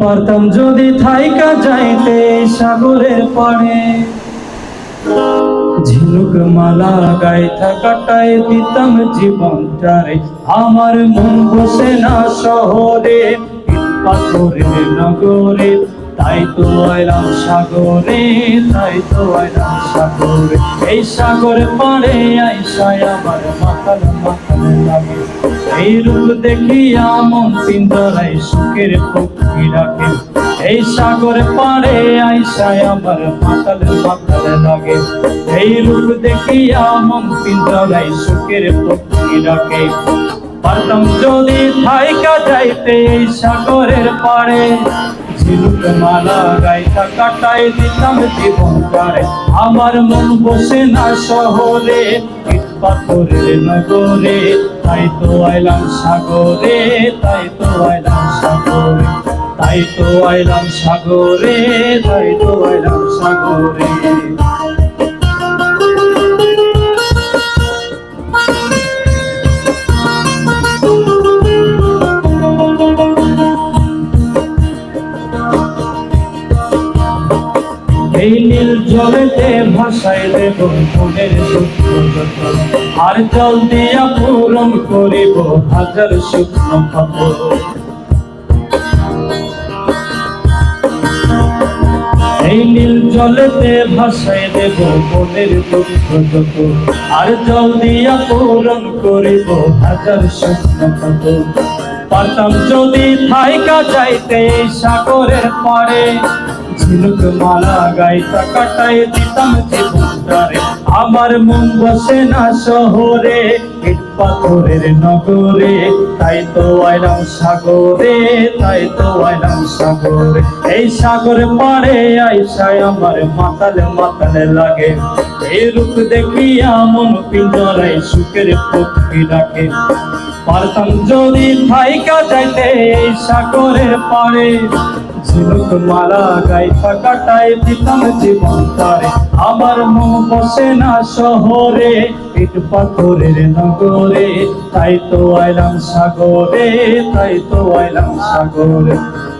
পারতাম যদি থাইকা যাইতে সাগরের পাড়ে। ঝিনুক মালা গাইথা কাটায় দিতাম জীবনটারে। আমার মন বসে না শহরে পাথরের নগরে, তাই তো আইলাম সাগরে, তাই তো আইলাম সাগরে। এই সাগর পাড়ে আইসায় আমার লাগে এই রূপ দেখিয়া মন পিন্দরাই সুখের পক্ষী রাখে এই সাগর পাড়ে আইসায় আমার মাতাল মাতাল লাগে। এই রূপ দেখিয়া মন পিন্দরাই সুখের পক্ষী রাখে পারতাম যদি থাইকা যাইতে এই সাগরের পাড়ে ঝিনুক মালা গাইতা কাটাই দিতাম জীবন কারে আমার মন বসে না শহরে পাথরে নগরে। তাই তো আইলাম সাগরে, তাই তো আইলাম সাগরে। তাই তো আইলাম সাগরে, তাই তো আইলাম সাগরে। জলেতে ভাসায় দেব মনের দুঃখ। আর জল দিয়া পূরণ করিব হাজার শুকনো পাথর এই নীল জলেতে ভাসায় দেব মনের দুঃখ যত আর জল দিয়া পূরণ করিব হাজার শুকনো পাথর পারতাম যদি থাইকা যাইতে সাগরের পারে ঝিনুক মালা গাইতা কাটাই দিতাম জীবনটারে আমার মন বসে না শহরে, ইট পাথরের নগরে। তাই তো আইলাম সাগরে, তাই তো আইলাম সাগরে। এই সাগর পারে আইসাই আমার মাতালে মাতালে লাগে। এই রূপ দেখিয়া মন পিঞ্জরাই সুখের পক্ষী রাখে। পারতাম যদি থাইকা যাইতে এই সাগরের পারে ঝিনুক মালা গাইতা কাটায় দিতাম জীবন তারে। আমার মন বসে না শহরে ইট পাথরের নগরে। তাই তো আইলাম সাগরে তাই তো আইলাম সাগরে।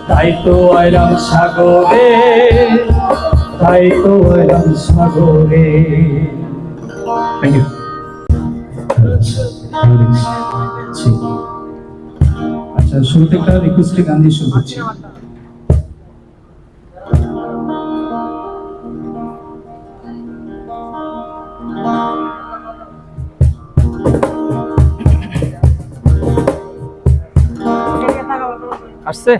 তাই তো আইলাম সাগরে তাই তো আইলাম সাগরে। থ্যাংক ইউ আচ্ছা শুরুতে একটা রিকোয়েস্টে গান দিয়ে শুরু করছি। আসছে